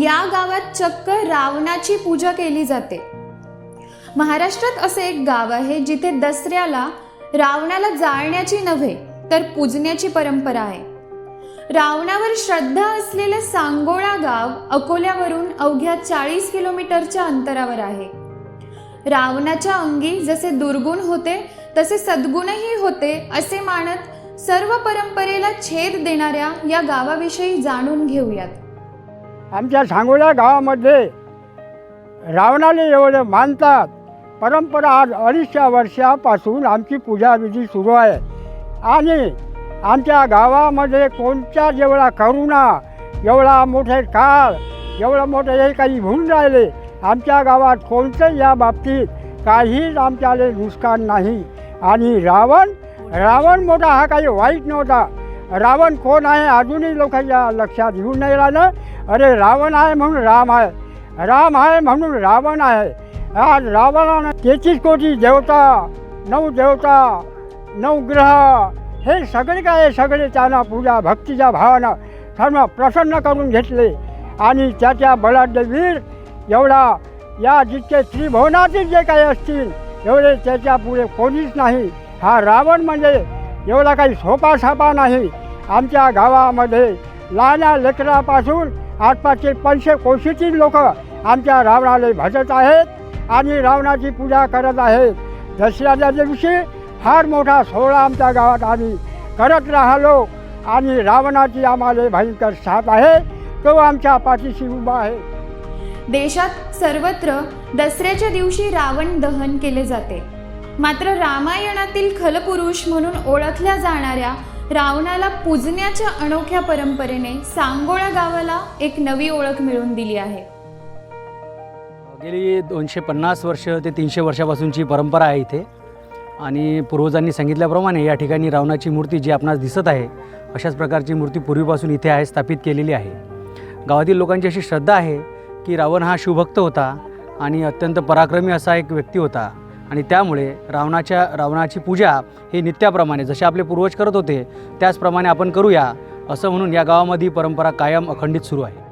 या गावात चक्क रावणाची पूजा केली जाते. महाराष्ट्रात असे एक गाव आहे जिथे दसऱ्याला रावणाला जाळण्याची नव्हे तर पूजण्याची परंपरा आहे. रावणावर श्रद्धा असलेले सांगोळा गाव अकोल्यावरून अवघ्या चाळीस किलोमीटरच्या अंतरावर आहे. रावणाच्या अंगी जसे दुर्गुण होते तसे सद्गुणही होते असे मानत सर्व परंपरेला छेद देणाऱ्या या गावाविषयी जाणून घेऊयात. आमच्या सांगोला गावामध्ये रावणाला एवढं मानतात. परंपरा आज अडीचशे वर्षापासून आमची पूजाविधी सुरू आहे. आणि आमच्या गावामध्ये कोणत्या जेवढा करुणा एवढा मोठे काळ एवढं मोठं हे काही होऊन राहिले. आमच्या गावात कोणतं या बाबतीत काहीच आमच्याले नुकसान नाही. आणि रावण रावण मोठा हा काही वाईट नव्हता. रावण कोण आहे अजूनही लोकांच्या लक्षात येऊन नाही राहिलं. अरे रावण आहे म्हणून राम आहे. राम आहे म्हणून रावण आहे. आज रावणानं तेहतीस कोटी देवता नऊ देवता नऊ ग्रह हे सगळे काय सगळे त्यांना पूजा भक्तीच्या भावानं सर्व प्रसन्न करून घेतले. आणि त्याच्या बलाढ्यवीर एवढा या जितके त्रिभुवनातील जे काही असतील एवढे त्याच्या पुढे कोणीच नाही. हा रावण म्हणजे एवढा काही सोपा सापा नाही. आमच्या गावामध्ये लहान्या लेकरापासून आसपासचे पंचशे कोशीतील लोक आमच्या रावणाला भजत आहेत आणि रावणाची पूजा करत आहेत. दसऱ्याच्या दिवशी फार मोठा सोहळा आमच्या गावात आम्ही करत राहिलो आणि रावणाची आम्हाला भयंकर साथ आहे तो आमच्या पाठीशी उभा आहे. देशात सर्वत्र दसऱ्याच्या दिवशी रावण दहन केले जाते. मात्र रामायणातील खलपुरुष म्हणून ओळखल्या जाणाऱ्या रावणाला पूजण्याच्या अनोख्या परंपरेने सांगोळा गावाला एक नवी ओळख मिळवून दिली आहे. गेली दोनशे पन्नास वर्ष ते तीनशे वर्षापासूनची परंपरा आहे इथे. आणि पूर्वजांनी सांगितल्याप्रमाणे या ठिकाणी रावणाची मूर्ती जी आपणास दिसत आहे अशाच प्रकारची मूर्ती पूर्वीपासून इथे आहे स्थापित केलेली आहे. गावातील लोकांची अशी श्रद्धा आहे की रावण हा शिवभक्त होता आणि अत्यंत पराक्रमी असा एक व्यक्ती होता. आणि त्यामुळे रावणाच्या रावणाची पूजा ही नित्याप्रमाणे जसे आपले पूर्वज करत होते त्याचप्रमाणे आपण करूया असं म्हणून या गावामध्ये परंपरा कायम अखंडित सुरू आहे.